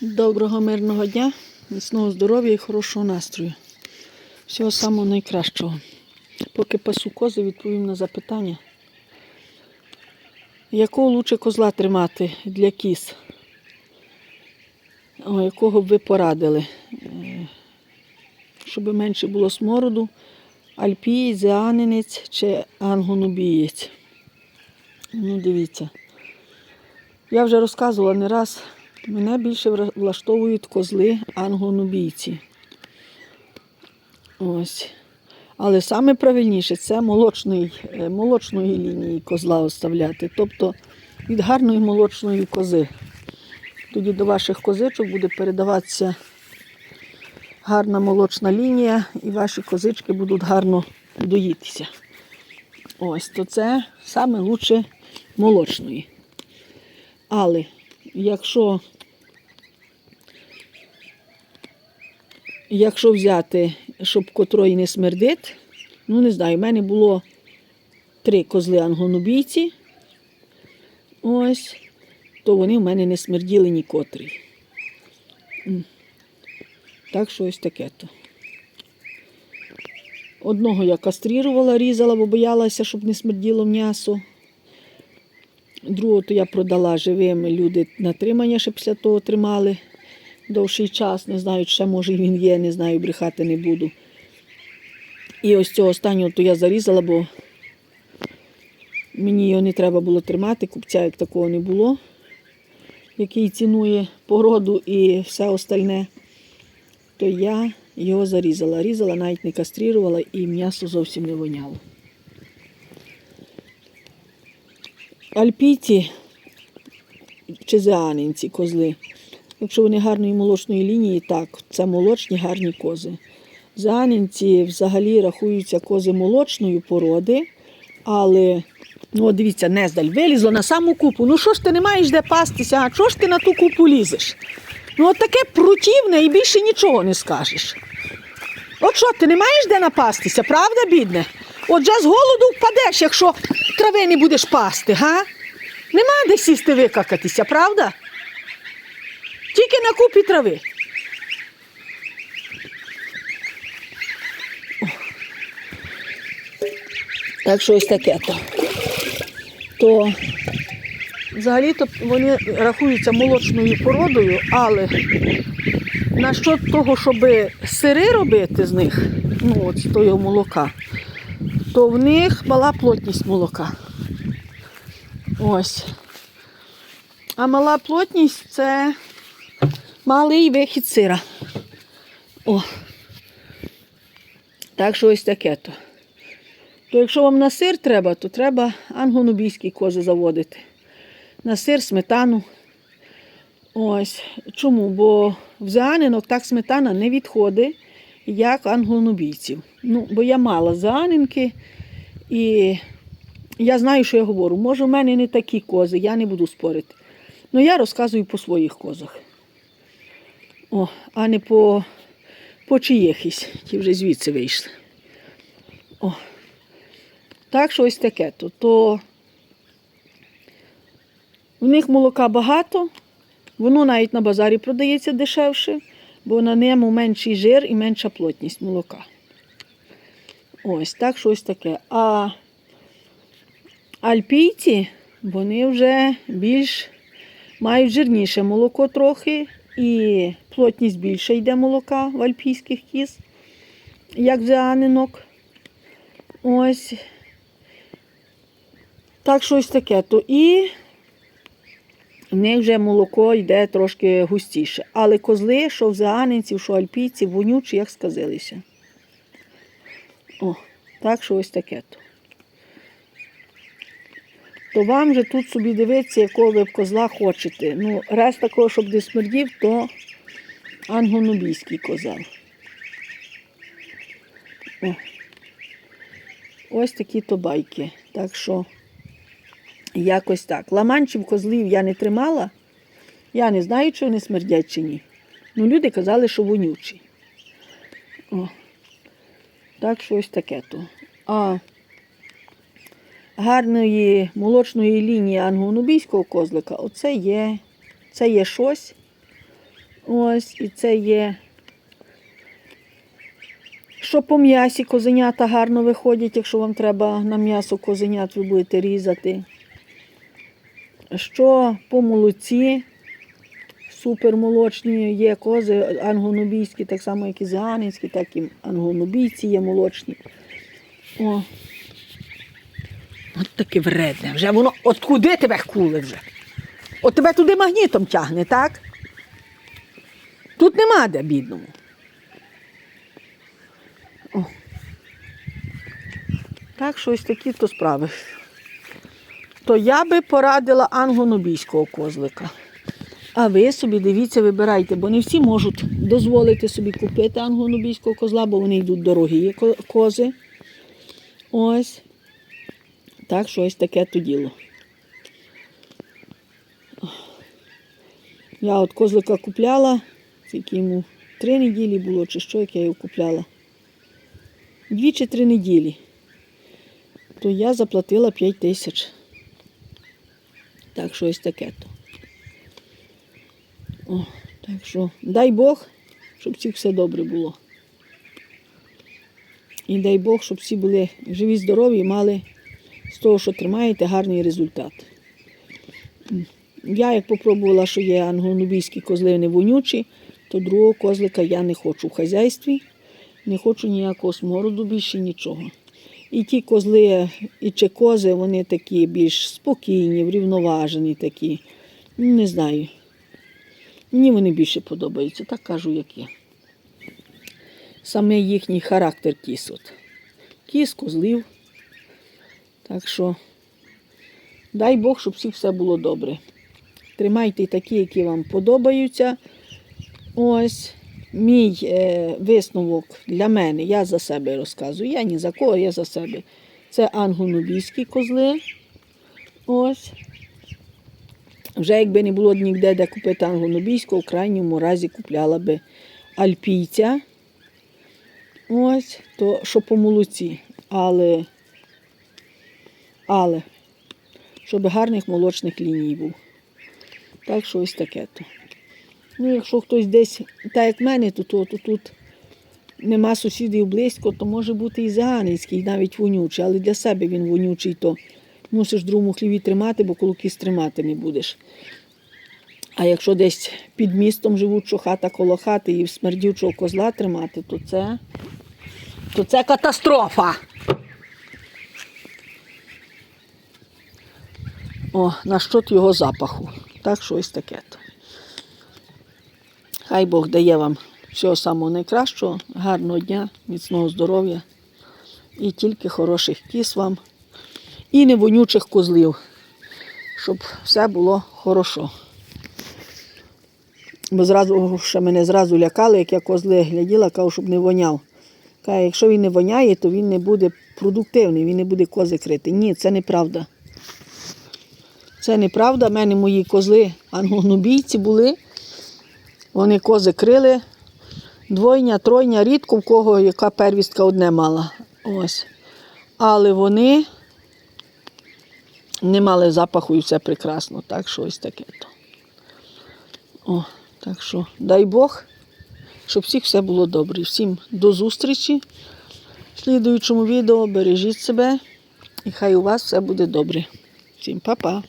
Доброго мирного дня, міцного здоров'я і хорошого настрою. Всього самого найкращого. Поки пасу кози, відповім на запитання. Якого лучше козла тримати для кіз? О, якого б ви порадили? Е, Щоб менше було смороду, альпієць, зеанинець чи ангонубієць. Ну, дивіться. Я вже розказувала не раз, мене більше влаштовують козли ангонубійці. Ось. Але саме правильніше це молочної, е, молочної лінії козла оставляти, тобто від гарної молочної кози. Тоді до ваших козичок буде передаватися гарна молочна лінія, і ваші козички будуть гарно доїтися. Ось, то це саме лучше молочної. Але якщо, якщо взяти, щоб котрої не смердить, ну не знаю, в мене було три козли ангонубійці. Ось, то вони в мене не смерділи ні котрий. М. Так що ось таке то. Одного я кастрірувала, різала, бо боялася, щоб не смерділо м'ясо. Другого то я продала живим. Люди на тримання ще після того тримали довший час. Не знаю, ще може він є, не знаю, брехати не буду. І ось цього останнього то я зарізала, бо мені його не треба було тримати, купця як такого не було, який цінує породу і все остальне. То я його зарізала. Різала, навіть не кастрірувала і м'ясо зовсім не воняло. Альпійці чи зеанинці козли. Якщо вони гарної молочної лінії, так, це молочні гарні кози. Зеанинці взагалі рахуються кози молочної породи, але ну, дивіться, нездаль вилізла на саму купу. Ну що ж ти не маєш де пастися, а чого ж ти на ту купу лізеш? Ну, от таке противне і більше нічого не скажеш. От що, ти не маєш де напастися, правда, бідне? Отже, з голоду впадеш, якщо трави не будеш пасти, га? Нема де сісти викакатися, правда? Тільки на купі трави. Так що ось таке то. То взагалі-то вони рахуються молочною породою, але насчет того, щоб сири робити з них, ну от з того молока, то в них мала плотність молока. Ось. А мала плотність це малий вихід сира. О. Так що ось таке то. То якщо вам на сир треба, то треба ангонубійські кози заводити. На сир, сметану. Ось. Чому? Бо в зеанинок так сметана не відходить, як англонубійців. Ну, бо я мала зеанинки і я знаю, що я говорю. Може, в мене не такі кози, я не буду спорити. Ну, я розказую по своїх козах. О, а не по, по чиїхось. Ті вже звідси вийшли. О. Так що ось таке то. то в них молока багато, воно навіть на базарі продається дешевше, бо на ньому менший жир і менша плотність молока. Ось так що ось таке. А альпійці, вони вже більш мають жирніше молоко трохи, і плотність більше йде молока в альпійських кіз, як в зеанинок. Ось. Так що ось таке. То і в них вже молоко йде трошки густіше. Але козли, що в зеанинців, що альпійці, вонючі, як сказилися. О, так що ось таке то. То вам же тут собі дивитися, якого ви б козла хочете. Ну, раз такого, щоб не смердів, то ангонубійський козел. О. Ось такі то байки. Так що якось так. Ламанчів козлів я не тримала. Я не знаю, чи вони смердять чи ні. Ну, люди казали, що вонючі. О. Так що ось таке то. А гарної молочної лінії ангонубійського козлика, оце є, це є щось. Ось, і це є. Що по м'ясі козенята гарно виходять, якщо вам треба на м'ясо козенят, ви будете різати. Що по молоці, супермолочні є кози ангонобійські, так само, як і зіганинські, так і ангонобійці є молочні. О. От таке вредне. Вже воно, от куди тебе куле вже? От тебе туди магнітом тягне, так? Тут нема де бідному. О. Так, що ось такі то справи. То я би порадила ангонобійського козлика. А ви собі дивіться, вибирайте, бо не всі можуть дозволити собі купити ангонобійського козла, бо вони йдуть дорогі кози. Ось. Так, що ось таке то діло. Я от козлика купляла, тільки йому три неділі було, чи що, як я його купляла. Дві чи три неділі. То я заплатила 5 тисяч. Так що ось таке то. О, так що, дай Бог, щоб всіх все добре було. І дай Бог, щоб всі були живі, здорові і мали з того, що тримаєте, гарний результат. Я як попробувала, що є англонубійські козли, вони вонючі, то другого козлика я не хочу в хазяйстві, не хочу ніякого смороду більше нічого. І ті козли, і чи кози, вони такі більш спокійні, врівноважені такі. Не знаю. Мені вони більше подобаються, так кажу, як є. Саме їхній характер кіс. От. Кіс, козлів. Так що, дай Бог, щоб всіх все було добре. Тримайте такі, які вам подобаються. Ось мій е, висновок для мене, я за себе розказую. Я ні за кого, я за себе. Це ангонобійські козли. Ось. Вже якби не було ніде де купити ангонобійського, в крайньому разі купляла би альпійця. Ось, то що по молоці. Але, але, щоб гарних молочних ліній був. Так що ось таке то. Ну, якщо хтось десь, так як в мене, то, то, то тут нема сусідів близько, то може бути і заганецький, навіть вонючий, але для себе він вонючий, то мусиш другому хліві тримати, бо колокіс тримати не будеш. А якщо десь під містом живуть, хата коло хати і смердючого козла тримати, то це, то це катастрофа. О, на щот його запаху. Так що ось таке. Хай Бог дає вам всього самого найкращого, гарного дня, міцного здоров'я і тільки хороших кіс вам, і не вонючих козлів, щоб все було хорошо. Бо зразу ще мене зразу лякали, як я козли гляділа, кажу, щоб не воняв. Каже, якщо він не воняє, то він не буде продуктивний, він не буде кози крити. Ні, це неправда. Це неправда. У мене мої козли англонобійці були. Вони кози крили. Двойня, тройня, рідко в кого яка первістка одне мала. Ось. Але вони не мали запаху і все прекрасно. Так що ось таке то. О, так що дай Бог, щоб всіх все було добре. Всім до зустрічі в слідуючому відео. Бережіть себе і хай у вас все буде добре. Всім па-па.